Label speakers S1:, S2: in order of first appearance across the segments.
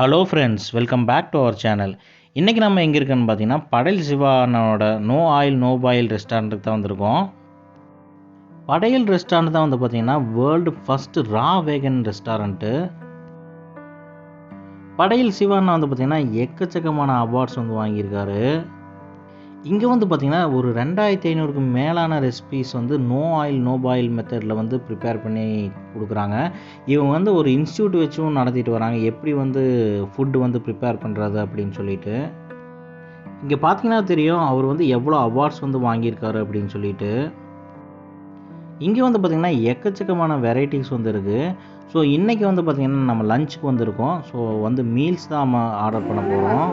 S1: Hello friends welcome back to our channel இன்றைக்கி நம்ம எங்கே இருக்கேன்னு பார்த்தீங்கன்னா படையல் சிவானோட நோ ஆயில் நோ பாயில் ரெஸ்டாரண்ட்டுக்கு தான் வந்திருக்கோம். படையல் ரெஸ்டாரண்ட் தான் வந்து பார்த்தீங்கன்னா world first raw vegan restaurant Padaiyal Sivana வந்து பார்த்தீங்கன்னா எக்கச்சக்கமான அவார்ட்ஸ் வந்து வாங்கியிருக்காரு. இங்கே வந்து பார்த்திங்கன்னா ஒரு ரெண்டாயிரத்தி ஐநூறுக்கு மேலான ரெசிபிஸ் வந்து நோ ஆயில் நோ பாயில் மெத்தடில் வந்து ப்ரிப்பேர் பண்ணி கொடுக்குறாங்க. இவங்க வந்து ஒரு இன்ஸ்டியூட் வச்சும் நடத்திட்டு வராங்க. எப்படி வந்து ஃபுட்டு வந்து ப்ரிப்பேர் பண்ணுறது அப்படின்னு சொல்லிட்டு. இங்கே பார்த்தீங்கன்னா தெரியும் அவர் வந்து எவ்வளோ அவார்ட்ஸ் வந்து வாங்கியிருக்காரு அப்படின்னு சொல்லிட்டு. இங்கே வந்து பார்த்திங்கன்னா எக்கச்சக்கமான வெரைட்டிஸ் வந்து இருக்குது ஸோ இன்றைக்கி வந்து பார்த்திங்கன்னா நம்ம லஞ்சுக்கு வந்திருக்கோம். ஸோ வந்து மீல்ஸ் தான் நம்ம ஆர்டர் பண்ண போகிறோம்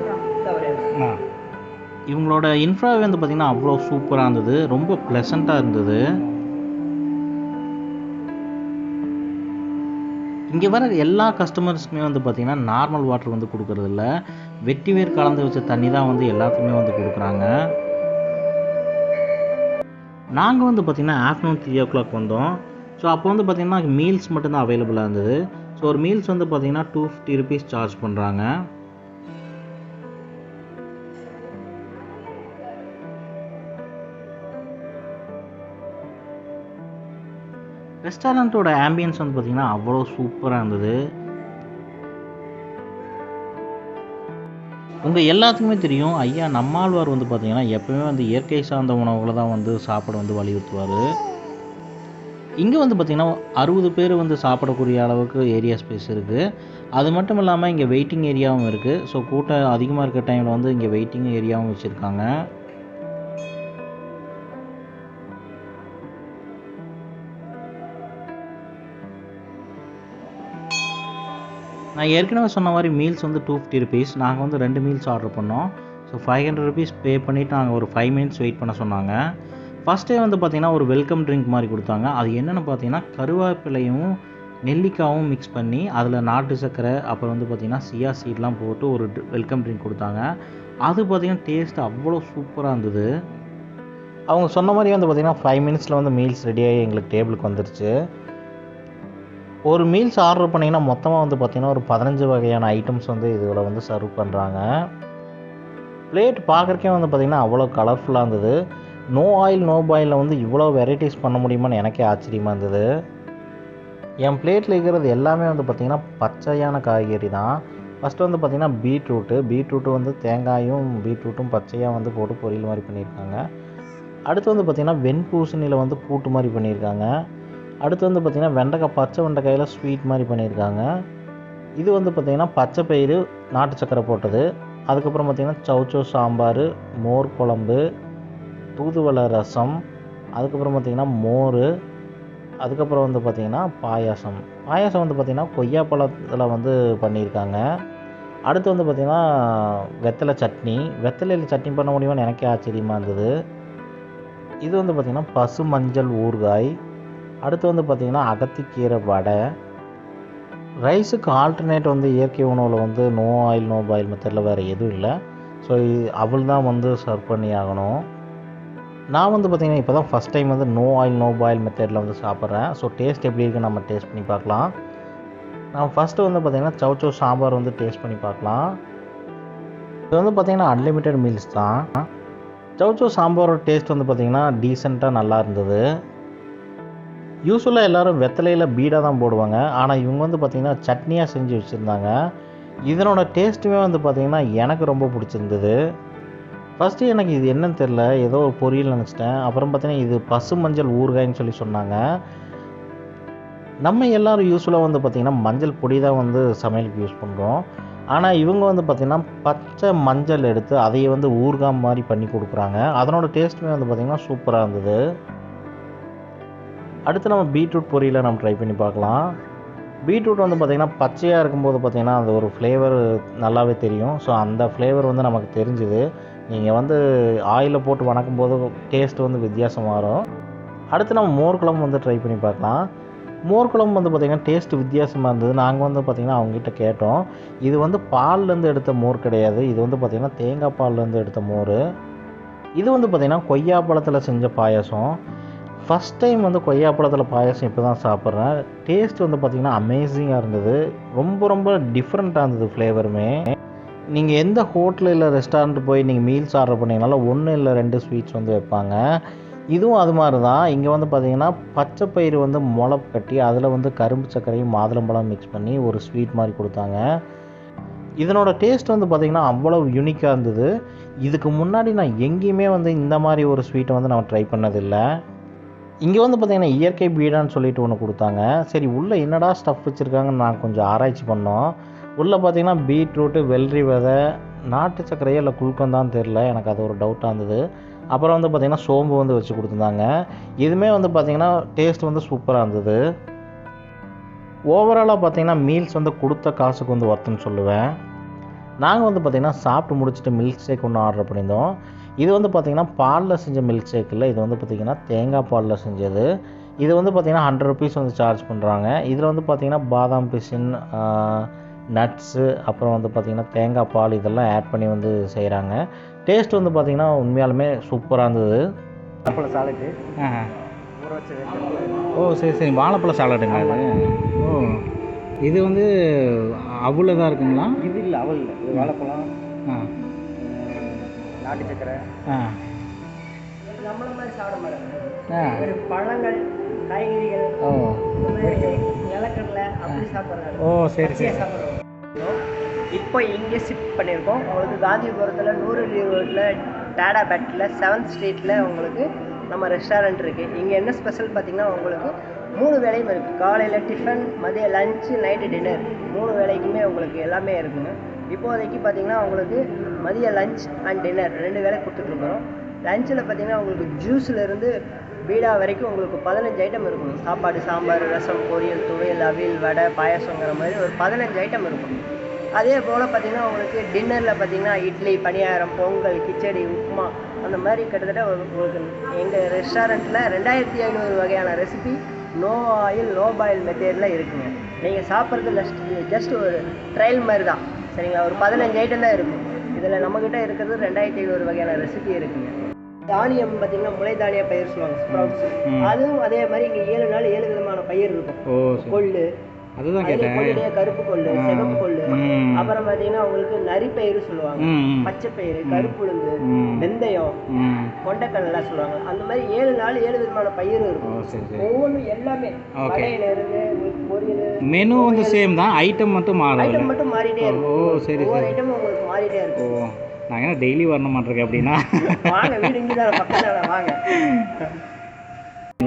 S1: நம்மளோட இன்ஃப்ராவே வந்து பார்த்திங்கன்னா அவ்வளோ சூப்பராக இருந்தது. ரொம்ப ப்ளசண்ட்டாக இருந்தது. இங்கே வர எல்லா கஸ்டமர்ஸ்க்குமே வந்து பார்த்திங்கன்னா நார்மல் வாட்டர் வந்து கொடுக்கறது இல்ல வெட்டி வேர் கலந்து வச்ச தண்ணி தான் வந்து எல்லாத்துக்குமே வந்து கொடுக்குறாங்க. நாங்கள் வந்து பார்த்திங்கன்னா ஆஃப்டர்நூன் த்ரீ ஓ கிளாக் வந்தோம். ஸோ அப்போ வந்து பார்த்திங்கன்னா மீல்ஸ் மட்டும்தான் அவைலபிளாக இருந்தது. ஸோ ஒரு மீல்ஸ் வந்து பார்த்திங்கன்னா டூ ஃபிஃப்டி ருபீஸ் சார்ஜ் பண்ணுறாங்க ரெஸ்டாரண்ட்டோட ஆம்பியன்ஸ் வந்து பார்த்திங்கன்னா அவ்வளோ சூப்பராக இருந்தது. உங்கள் எல்லாத்துக்குமே தெரியும் ஐயா நம்மாழ்வார் வந்து பார்த்திங்கன்னா எப்போயுமே வந்து இயற்கை சார்ந்த உணவுகளை தான் வந்து சாப்பிட வந்து வலியுறுத்துவார். இங்கே வந்து பார்த்திங்கன்னா அறுபது பேர் வந்து சாப்பிடக்கூடிய அளவுக்கு ஏரியா ஸ்பேஸ் இருக்குது அது மட்டும் இல்லாமல் இங்கே வெயிட்டிங் ஏரியாவும் இருக்குது ஸோ கூட்டம் அதிகமாக இருக்க டைமில் வந்து இங்கே வெயிட்டிங் ஏரியாவும் வச்சுருக்காங்க. நான் ஏற்கனவே சொன்ன மாதிரி மீல்ஸ் வந்து டூ ஃபிஃப்டி ருபீஸ் நாங்கள் வந்து ரெண்டு மீல்ஸ் ஆர்டர் பண்ணோம். So five hundred rupees pay பண்ணிவிட்டு நாங்கள் ஒரு ஃபைவ் மினிட்ஸ் வெயிட் பண்ண சொன்னாங்க. ஃபஸ்ட்டே வந்து பார்த்திங்கன்னா ஒரு வெல்கம் ட்ரிங்க் மாதிரி கொடுத்தாங்க. அது என்னென்னு பார்த்தீங்கன்னா கருவேப்பிலையும் நெல்லிக்காவும் மிக்ஸ் பண்ணி அதில் நாட்டு சர்க்கரை அப்புறம் வந்து பார்த்திங்கன்னா சியா சீட்லாம் போட்டு ஒரு வெல்கம் ட்ரிங்க் கொடுத்தாங்க. அது பார்த்திங்கன்னா டேஸ்ட் அவ்வளோ சூப்பராக இருந்தது. அவங்க சொன்ன மாதிரி வந்து பார்த்திங்கன்னா ஃபைவ் மினிட்ஸில் வந்து மீல்ஸ் ரெடியாகி எங்களுக்கு டேபிளுக்கு வந்துருச்சு. ஒரு மீல்ஸ் ஆர்டர் பண்ணிங்கன்னா மொத்தமாக வந்து பார்த்திங்கன்னா ஒரு பதினஞ்சு வகையான ஐட்டம்ஸ் வந்து இதில் வந்து சர்வ் பண்ணுறாங்க பிளேட் பார்க்குறக்கே வந்து பார்த்திங்கன்னா அவ்வளோ கலர்ஃபுல்லாக இருந்தது. நோ ஆயில் நோ பாயிலில் வந்து இவ்வளோ வெரைட்டிஸ் பண்ண முடியுமான்னு எனக்கே ஆச்சரியமாக இருந்தது. என் பிளேட்டில் இருக்கிறது எல்லாமே வந்து பார்த்திங்கன்னா பச்சையான காய்கறி தான். ஃபஸ்ட்டு வந்து பார்த்திங்கன்னா பீட்ரூட்டு பீட்ரூட்டு வந்து தேங்காயும் பீட்ரூட்டும் பச்சையாக வந்து போட்டு பொரியல் மாதிரி பண்ணியிருக்காங்க. அடுத்து வந்து பார்த்திங்கன்னா வெண்பூசணியில் வந்து கூட்டு மாதிரி பண்ணியிருக்காங்க. அடுத்து வந்து பார்த்திங்கன்னா வெண்டைக்காய் பச்சை வெண்டைக்காயில் ஸ்வீட் மாதிரி பண்ணியிருக்காங்க. இது வந்து பார்த்திங்கன்னா பச்சை பயிறு நாட்டு சக்கரை போட்டது. அதுக்கப்புறம் பார்த்திங்கன்னா சவுச்சோ சாம்பார் மோர் குழம்பு தூதுவளை ரசம் அதுக்கப்புறம் பார்த்திங்கன்னா மோர் அதுக்கப்புறம் வந்து பார்த்திங்கன்னா பாயாசம். பாயாசம் வந்து பார்த்திங்கன்னா கொய்யாப்பழத்தில் வந்து பண்ணியிருக்காங்க. அடுத்து வந்து பார்த்திங்கன்னா வெத்தலை சட்னி. வெத்தலையில் சட்னி பண்ண முடியுமான்னு எனக்கே ஆச்சரியமாக இருந்தது. இது வந்து பார்த்திங்கன்னா பசு மஞ்சள் ஊறுகாய் அடுத்து வந்து பார்த்திங்கன்னா அகத்திக்கீரை வடை. ரைஸுக்கு ஆல்டர்னேட் வந்து இயற்கை உணவில் வந்து நோ ஆயில் நோ பாயில் மெத்தடில் வேறு எதுவும் இல்லை. ஸோ அவள் தான் வந்து சர்வ் பண்ணி ஆகணும். நான் வந்து பார்த்திங்கன்னா இப்போ தான் ஃபஸ்ட் டைம் வந்து நோ ஆயில் நோ பாயில் மெத்தடில் வந்து சாப்பிட்றேன். ஸோ டேஸ்ட் எப்படி இருக்கு நம்ம டேஸ்ட் பண்ணி பார்க்கலாம். நான் ஃபஸ்ட்டு வந்து பார்த்திங்கன்னா சவுச்சோ சாம்பார் வந்து டேஸ்ட் பண்ணி பார்க்கலாம். இது வந்து பார்த்திங்கன்னா அன்லிமிட்டெட் மீல்ஸ் தான். சவுச்சோ சாம்பாரோட டேஸ்ட் வந்து பார்த்திங்கன்னா டீசெண்டாக நல்லா இருந்தது. யூஸ்வலாக எல்லோரும் வெத்தலையில் பீடாக தான் போடுவாங்க. ஆனால் இவங்க வந்து பார்த்திங்கன்னா சட்னியாக செஞ்சு வச்சுருந்தாங்க. இதனோட டேஸ்ட்டுமே வந்து பார்த்திங்கன்னா எனக்கு ரொம்ப பிடிச்சிருந்தது. ஃபஸ்ட்டு எனக்கு இது என்னன்னு தெரில ஏதோ ஒரு பொரியல் நினச்சிட்டேன். அப்புறம் பார்த்தீங்கன்னா இது பசு மஞ்சள் ஊறுகாய்ன்னு சொல்லி சொன்னாங்க. நம்ம எல்லோரும் யூஸ்ஃபுல்லாக வந்து பார்த்திங்கன்னா மஞ்சள் பொடி தான் வந்து சமையலுக்கு யூஸ் பண்ணுறோம் ஆனால் இவங்க வந்து பார்த்திங்கன்னா பச்சை மஞ்சள் எடுத்து அதையே வந்து ஊறுகாய் மாதிரி பண்ணி கொடுக்குறாங்க. அதனோட டேஸ்ட்டுமே வந்து பார்த்திங்கன்னா சூப்பராக இருந்தது. அடுத்து நம்ம பீட்ரூட் பொரியலை நம்ம ட்ரை பண்ணி பார்க்கலாம். பீட்ரூட் வந்து பார்த்திங்கன்னா பச்சையாக இருக்கும்போது பார்த்திங்கன்னா அந்த ஒரு ஃப்ளேவர் நல்லாவே தெரியும். ஸோ அந்த ஃப்ளேவர் வந்து நமக்கு தெரிஞ்சுது. நீங்கள் வந்து ஆயிலில் போட்டு வணக்கும் போது டேஸ்ட் வந்து வித்தியாசம் மாறும். அடுத்து நம்ம மோர் குழம்பு வந்து ட்ரை பண்ணி பார்க்கலாம். மோர் குழம்பு வந்து பார்த்திங்கன்னா டேஸ்ட் வித்தியாசமாக இருந்தது. நாங்கள் வந்து பார்த்திங்கன்னா அவங்ககிட்ட கேட்டோம். இது வந்து பால்லேருந்து எடுத்த மோர் கிடையாது. இது வந்து பார்த்திங்கன்னா தேங்காய் பால்லேருந்து எடுத்த மோர். இது வந்து பார்த்திங்கன்னா கொய்யா பழத்தில் செஞ்ச பாயாசம். ஃபஸ்ட் டைம் வந்து கொய்யாப்பழத்தில் பாயாசம் இப்போ தான் சாப்பிட்றேன். டேஸ்ட் வந்து பார்த்திங்கன்னா அமேசிங்காக இருந்தது. ரொம்ப ரொம்ப டிஃப்ரெண்ட்டாக இருந்தது ஃப்ளேவருமே நீங்கள் எந்த ஹோட்டலில் இல்லை ரெஸ்டாரண்ட் போய் நீங்கள் மீல்ஸ் ஆர்டர் பண்ணிங்கனாலும் ஒன்று இல்லை ரெண்டு ஸ்வீட்ஸ் வந்து வைப்பாங்க. இதுவும் அது மாதிரி தான் இங்கே வந்து பார்த்திங்கன்னா பச்சை பயிறு வந்து முளப்பு கட்டி அதில் வந்து கரும்பு சர்க்கரையும் மாதுளம்பழம் மிக்ஸ் பண்ணி ஒரு ஸ்வீட் மாதிரி கொடுத்தாங்க. இதனோட டேஸ்ட் வந்து பார்த்திங்கன்னா அவ்வளோ யூனிக்காக இருந்தது. இதுக்கு முன்னாடி நான் எங்கேயுமே வந்து இந்த மாதிரி ஒரு ஸ்வீட்டை வந்து நான் ட்ரை பண்ணதில்லை. இங்கே வந்து பார்த்திங்கன்னா இயற்கை பீடான்னு சொல்லிட்டு ஒன்று கொடுத்தாங்க. சரி உள்ளே என்னடா ஸ்டஃப் வச்சுருக்காங்கன்னு நான் கொஞ்சம் ஆராய்ச்சி பண்ணோம். உள்ளே பார்த்தீங்கன்னா பீட்ரூட்டு வெள்ளரி விதை நாட்டு சர்க்கரையோ இல்லை குல்கந்தான் தெரில எனக்கு அது ஒரு டவுட்டாக இருந்தது. அப்புறம் வந்து பார்த்திங்கன்னா சோம்பு வந்து வச்சு கொடுத்துருந்தாங்க. இதுவுமே வந்து பார்த்திங்கன்னா டேஸ்ட் வந்து சூப்பராக இருந்தது. ஓவராலாக பார்த்தீங்கன்னா மீல்ஸ் வந்து கொடுத்த காசுக்கு வந்து ஒர்த்துன்னு சொல்லுவேன். நாங்கள் வந்து பார்த்திங்கன்னா சாப்பிட்டு முடிச்சுட்டு மில்க் ஷேக் ஒன்று ஆர்டர் பண்ணியிருந்தோம். இது வந்து பார்த்திங்கன்னா பாலில் செஞ்ச மில்க் ஷேக் இல்லை இது வந்து பார்த்திங்கன்னா தேங்காய் பாலில் செஞ்சது. இது வந்து பார்த்திங்கன்னா ஹண்ட்ரட் ருபீஸ் வந்து சார்ஜ் பண்ணுறாங்க இதில் வந்து பார்த்திங்கன்னா பாதாம் பிசின் நட்ஸு அப்புறம் வந்து பார்த்திங்கன்னா தேங்காய் பால் இதெல்லாம் ஆட் பண்ணி வந்து செய்கிறாங்க டேஸ்ட் வந்து பார்த்திங்கன்னா உண்மையாலுமே சூப்பராக இருந்தது.
S2: வாழைப்பழ சாலட்டு
S1: ஓ சரி சரி. வாழைப்பழ சாலடுங்க இது ஓ இது வந்து அவ்வளோ தான் இருக்குங்களா?
S2: இது இல்லை அவல் இல்லை. இது வாழைப்பழம் நாட்டு சக்கரை நம்மள மாதிரி சாப்பிட மாட்டாங்க. ஒரு பழங்கள் காய்கறிகள்
S1: ஓ.
S2: நிலக்கடலை அப்படி சாப்பிட்றாங்க.
S1: ஓ சரி சரி.
S2: சாப்பிட்றோம். இப்போ இங்கே ஷிஃப்ட் பண்ணியிருக்கோம். உங்களுக்கு காந்திபுரத்தில் நூறு ரோட்டில் டாடா பேட்டில் செவன்த் ஸ்ட்ரீட்டில் உங்களுக்கு நம்ம ரெஸ்டாரண்ட் இருக்குது இங்கே என்ன ஸ்பெஷல் பார்த்தீங்கன்னா உங்களுக்கு மூணு வேலையும் இருக்குது காலையில் டிஃபன் மதிய லஞ்சு நைட்டு டின்னர் மூணு வேலைக்குமே உங்களுக்கு எல்லாமே இருக்குங்க. இப்போதைக்கு பார்த்தீங்கன்னா உங்களுக்கு மதிய லஞ்ச் அண்ட் டின்னர் ரெண்டு வேலை கொடுத்துட்ருக்குறோம் லஞ்சில் பார்த்தீங்கன்னா உங்களுக்கு ஜூஸ்லேருந்து பீடா வரைக்கும் உங்களுக்கு பதினஞ்சு ஐட்டம் இருக்கும். சாப்பாடு சாம்பார் ரசம் பொரியல் துவையல் அவியல் வடை பாயசங்கிற மாதிரி ஒரு பதினஞ்சு ஐட்டம் இருக்கும். அதே போல் பார்த்தீங்கன்னா உங்களுக்கு டின்னரில் பார்த்தீங்கன்னா இட்லி பணியாரம் பொங்கல் கிச்சடி உப்புமா அந்த மாதிரி கிட்டத்தட்ட உங்களுக்கு எங்கள் ரெஸ்டாரண்ட்டில் ரெண்டாயிரத்தி ஐநூறு வகையான recipe no oil low boil மெத்தேடில் இருக்குங்க. நீங்கள் சாப்பிட்றது ஜஸ்ட் ஜஸ்ட் ஒரு ட்ரையல் மாதிரி தான் சரிங்களா? ஒரு பதினஞ்சு ஐட்டம் தான் இருக்கும். இதில் நம்மக்கிட்ட இருக்கிறது ரெண்டாயிரத்தி ஐநூறு வகையான ரெசிபி இருக்குங்க. தானியம் பார்த்தீங்கன்னா முளை தானிய பயிர் சொல்லுவாங்க ஸ்ப்ரவுட்ஸ். அதுவும் அதே மாதிரி இங்கே ஏழு நாள் ஏழு விதமான பயிர் இருக்கும். கொள்ளு
S1: அதுதான் கேட்டேன்.
S2: கருப்பு கொள்ளு
S1: ஆ.
S2: சிகப்பு கொள்ளு. அப்புறம் பார்த்தீங்கன்னா உங்களுக்கு நரிப்பயிறு சொல்லுவாங்க. பச்சை பயிறு கருப்புளுந்து. வெந்தயம் கொண்டைக்கடலாம் சொல்லுவாங்க. அந்த மாதிரி ஏழு நாள் ஏழு விதமான பயிர்
S1: ஓ
S2: இருக்கும்
S1: சரி சரி.
S2: ஒவ்வொன்றும் எல்லாமே. வடையில இருந்து பொரியல்
S1: மெனு வந்து சேம் தான். ஐட்டம் மட்டும் மாறும்
S2: ஐட்டம் மட்டும் மாறிட்டே
S1: ஓ
S2: இருக்கும்.
S1: சரி
S2: ஒவ்வொரு
S1: சரி.
S2: ஐட்டமும் உங்களுக்கு மாறிட்டே
S1: ஓ
S2: இருக்கும்
S1: நான் என்ன டெய்லி வரணும் மாட்டிருக்கேன் அப்படின்னா?
S2: வாங்க வீடு இங்கே தான் பக்கத்தில் வாங்க.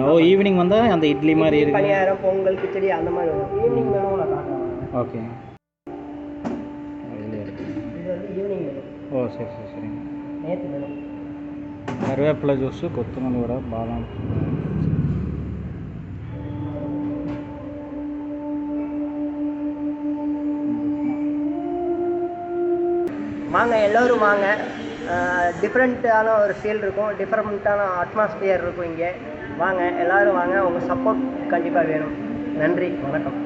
S1: ஓ ஈவினிங் வந்தால் அந்த இட்லி மாதிரி இருக்கு
S2: பணியாரம் பொங்கல் கிச்சடி அந்த மாதிரி வரும். ஈவினிங் மெனு நான் காட்டுறேன்
S1: ஓகே.
S2: இது வந்து ஈவினிங் மெனு
S1: ஓ சரி சரி சரிங்க
S2: நேற்று மெனு
S1: கருவேப்பிலை ஜூஸு கொத்தமல்லி வடை பாதாம்.
S2: வாங்க எல்லோரும் வாங்க. டிஃப்ரெண்ட்டான ஒரு ஃபீல் இருக்கும். டிஃப்ரெண்ட்டான அட்மாஸ்பியர் இருக்கும் இங்கே. வாங்க எல்லாரும் வாங்க உங்கள் சப்போர்ட் கண்டிப்பாக வேணும். நன்றி வணக்கம்.